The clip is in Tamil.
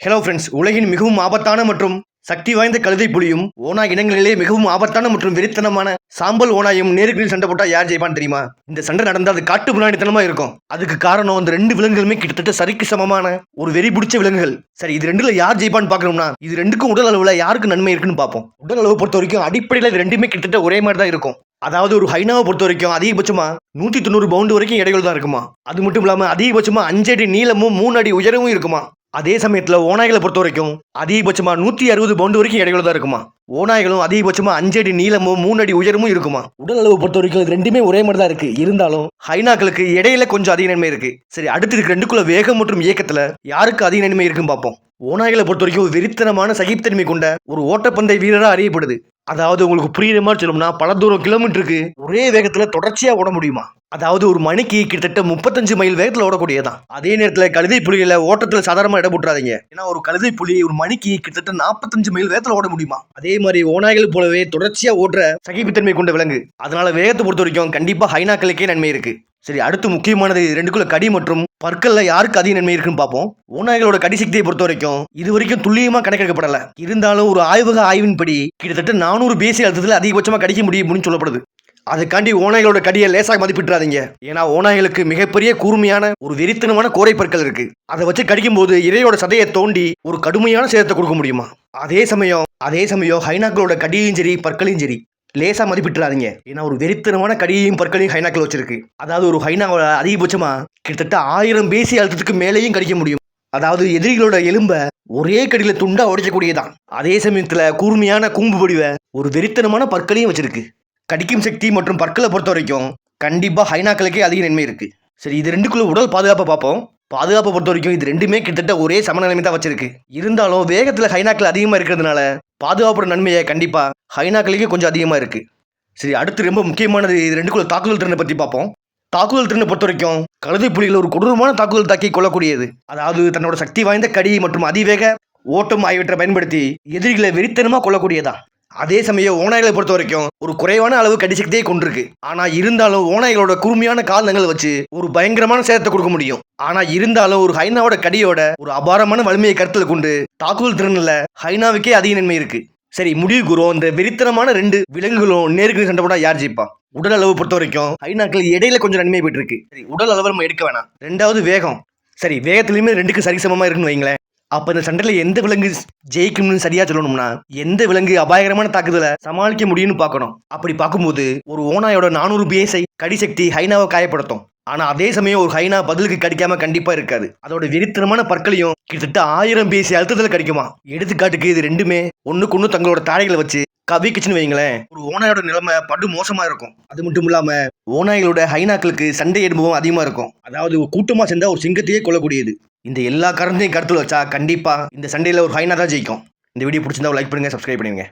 ஹலோ ஃப்ரெண்ட்ஸ் உலகின் மிகவும் ஆபத்தான மற்றும் சக்தி வாய்ந்த கழுதை புலியும் ஓனா இனங்களிலே மிகவும் ஆபத்தான மற்றும் வெறித்தனமான சாம்பல் ஓனாயும் நேருக்கு சண்டை போட்டா யார் ஜெயிப்பான்னு தெரியுமா? இந்த சண்டை நடந்தால் அது காட்டு பிராணித்தனமா இருக்கும். அதுக்கு காரணம் அந்த ரெண்டு விலங்குகளுமே கிட்டத்தட்ட சரிக்கு சமமான ஒரு வெறி பிடிச்ச விலங்குகள். சரி இது ரெண்டுல யார் ஜெயிப்பான்னு பார்க்கணும்னா இது ரெண்டுக்கும் உடல் அளவுல யாருக்கு நன்மை இருக்குன்னு பார்ப்போம். உடல் அளவு பொறுத்த வரைக்கும் அடிப்படையில் இது ரெண்டுமே கிட்டத்தட்ட ஒரே மாதிரி தான் இருக்கும். அதாவது ஒரு ஹைனாவை பொறுத்த வரைக்கும் அதிகபட்சமா நூத்தி தொண்ணூறு பவுண்டு வரைக்கும் இடைகள் தான் இருக்குமா? அது மட்டும் இல்லாம அதிகபட்சமா அஞ்சு அடி நீளமும் மூணு அடி உயரமும் இருக்குமா? அதே சமயத்தில் ஓநாய்களை பொறுத்த வரைக்கும் அதிகபட்சமாக நூற்றி அறுபது பவுண்டு வரைக்கும் இடையில தான் இருக்குமா. ஓநாய்களும் அதிகபட்சமாக அஞ்சு அடி நீளமும் மூணு அடி உயரமும் இருக்குமா. உடல் அளவு பொறுத்த வரைக்கும் இது ரெண்டுமே ஒரே மாதிரி தான் இருக்கு. இருந்தாலும் ஹைனாக்களுக்கு இடையில கொஞ்சம் அதிக நன்மை இருக்கு. சரி அடுத்து இருக்கு ரெண்டுக்குள்ள வேகம் மற்றும் இயக்கத்தில் யாருக்கு அதிக நன்மை இருக்குன்னு பார்ப்போம். ஓநாய்களை பொறுத்த வரைக்கும் வெறித்தனமான சகிப்புத்தன்மை கொண்ட ஒரு ஓட்டப்பந்தய வீரராக அறியப்படுது. அதாவது உங்களுக்கு புரியுற மாதிரி சொல்லணும்னா பல தூரம் கிலோமீட்டருக்கு ஒரே வேகத்தில் தொடர்ச்சியாக ஓட முடியுமா? அதாவது ஒரு மணிக்கு கிட்டத்தட்ட முப்பத்தஞ்சு மைல் வேகத்தில் ஓடக்கூடியதான் அதே நேரத்தில் கழுதை புலிகளை ஓட்டத்தில் சாதாரணமாக இடம் போட்டுறாதீங்க ஏன்னா ஒரு கழுதை புலி ஒரு மணிக்கு கிட்டத்தட்ட நாற்பத்தஞ்சு மைல் வேகத்தில் ஓட முடியுமா? அதே மாதிரி ஓநாய்கள் போலவே தொடர்ச்சியாக ஓடுற சகிப்புத்தன்மை கொண்ட விலங்கு. அதனால வேகத்தை பொறுத்த வரைக்கும் கண்டிப்பாக ஹைனாக்களுக்கே நன்மை இருக்கு. சரி அடுத்து முக்கியமானது ரெண்டுக்குள்ள கடி மற்றும் பற்கள்ல யாருக்கு அதிக நன்மை இருக்குன்னு பார்ப்போம். ஓநாய்களோட கடி சக்தியை பொறுத்த வரைக்கும் இது வரைக்கும் துல்லியமா கணக்கெடுக்கப்படல. இருந்தாலும் ஒரு ஆய்வக ஆய்வின்படி கிட்டத்தட்ட நானூறு பேசி அழுத்தத்தில் அதிகபட்சமா கடிக்க முடியும்னு சொல்லப்படுது. அதுக்காண்டி ஓநாய்களோட கடியை லேசாக மதிப்பிட்டுறாதீங்க. ஏன்னா ஓநாய்களுக்கு மிகப்பெரிய கூர்மையான ஒரு வெறித்தனமான கோரை பற்கள் இருக்கு. அதை வச்சு கடிக்கும் போது இறையோட சதையை தோண்டி ஒரு கடுமையான சேதத்தை கொடுக்க முடியுமா? அதே சமயம் அதே சமயம் ஹைனாக்களோட கடியையும் சரி பற்களையும் சரி லேசாக மதிப்பிட்டுறாதீங்க. ஏன்னா ஒரு வெறித்தனமான கடியையும் பற்களையும் ஹைனாக்கள் வச்சிருக்கு. அதாவது ஒரு ஹைனாவோட அதிகபட்சமாக கிட்டத்தட்ட ஆயிரம் பேசி அழுத்தத்துக்கு மேலேயும் கடிக்க முடியும். அதாவது எதிரிகளோட எலும்பை ஒரே கடியில் துண்டா உடைக்கக்கூடியதான். அதே சமயத்தில் கூர்மையான கூம்பு வடிவை ஒரு வெறித்தனமான பற்களையும் வச்சிருக்கு. கடிக்கும் சக்தி மற்றும் பற்களை பொறுத்த வரைக்கும் கண்டிப்பாக ஹைனாக்களுக்கே அதிக நன்மை இருக்குது சரி இது ரெண்டுக்குள்ள உடல் பாதுகாப்பை பார்ப்போம். பாதுகாப்பை பொறுத்த வரைக்கும் இது ரெண்டுமே கிட்டத்தட்ட ஒரே சமநிலைமை தான் வச்சிருக்கு. இருந்தாலும் வேகத்தில் ஹைனாக்கள் அதிகமாக இருக்கிறதுனால பாதுகாப்போட நன்மையை கண்டிப்பாக ஹைனாக்களுக்கே கொஞ்சம் அதிகமாக இருக்கு. சரி அடுத்து ரொம்ப முக்கியமானது இது ரெண்டுக்குள்ள தாக்குதல் திறனை பற்றி பார்ப்போம். தாக்குதல் திறனை பொறுத்த வரைக்கும் கழுதை புலிகள் ஒரு கொடூரமான தாக்குதல் தாக்கி கொள்ளக்கூடியது அதாவது தன்னோட சக்தி வாய்ந்த கடி மற்றும் அதிவேக ஓட்டம் ஆகியவற்றை பயன்படுத்தி எதிரிகளை வெறித்தனமாக கொள்ளக்கூடியதா அதே சமயம் ஓநாய்களை பொறுத்த வரைக்கும் ஒரு குறைவான அளவு கடிசக்தியை கொண்டிருக்கு. ஆனா இருந்தாலும் ஓநாய்களோட கூர்மையான காலங்களை வச்சு ஒரு பயங்கரமான சேதத்தை கொடுக்க முடியும். ஆனா இருந்தாலும் ஒரு ஹைனாவோட கடியோட ஒரு அபாரமான வலிமையை கருத்தில் கொண்டு தாக்குதல் திறனில் ஹைனாவுக்கே அதிக நன்மை இருக்கு. சரி முடிவு கூறுவோம் இந்த வெறித்தனமான ரெண்டு விலங்குகளும் நேருக்கு சண்டை போட யார் ஜெயிப்பா? உடல் அளவு பொறுத்த வரைக்கும் ஹைனாக்கள் இடையில கொஞ்சம் நன்மை போயிட்டு இருக்கு. சரி உடல் அளவு நம்ம எடுக்க வேணாம். ரெண்டாவது வேகம். சரி வேகத்துலயுமே ரெண்டுக்கு சரிசமமா இருக்குன்னு வைங்களேன். அப்ப இந்த சண்டையில எந்த விலங்கு ஜெயிக்கும்னு சரியா சொல்லணும்னா எந்த விலங்கு அபாயகரமான தாக்குதலை சமாளிக்க முடியும்னு பார்க்கணும். அப்படி பார்க்கும்போது ஒரு ஓனாயோட நானூறு பிஎஸ்ஐ கடி சக்தி ஹைனாவை காயப்படுத்தும். ஆனா அதே சமயம் ஒரு ஹைனா பதிலுக்கு கடிக்காம கண்டிப்பா இருக்காது. அதோட வெறித்தனமான பற்களையும் கிட்டத்தட்ட ஆயிரம் பிஎஸ்சி அழுத்தத்தில் கிடைக்குமா? எடுத்துக்காட்டுக்கு இது ரெண்டுமே ஒன்றுக்கு ஒன்று தங்களோட தாடைகளை வச்சு கவிக்குச்சுன்னு வைங்களேன் ஒரு ஓனாயோட நிலைமை படு மோசமா இருக்கும். அது மட்டும் இல்லாம ஓநாய்களோட ஹைனாக்களுக்கு சண்டை அனுபவம் அதிகமா இருக்கும். அதாவது ஒரு கூட்டமா சேர்ந்தா ஒரு சிங்கத்தையே கொல்லக்கூடியது. இந்த எல்லா காரணத்தையும் கருத்தில் வச்சா கண்டிப்பா இந்த சண்டையில ஒரு ஹைனா தான் ஜெயிக்கும். இந்த வீடியோ பிடிச்சிருந்தா லைக் பண்ணுங்க சப்ஸ்கிரைப் பண்ணுங்க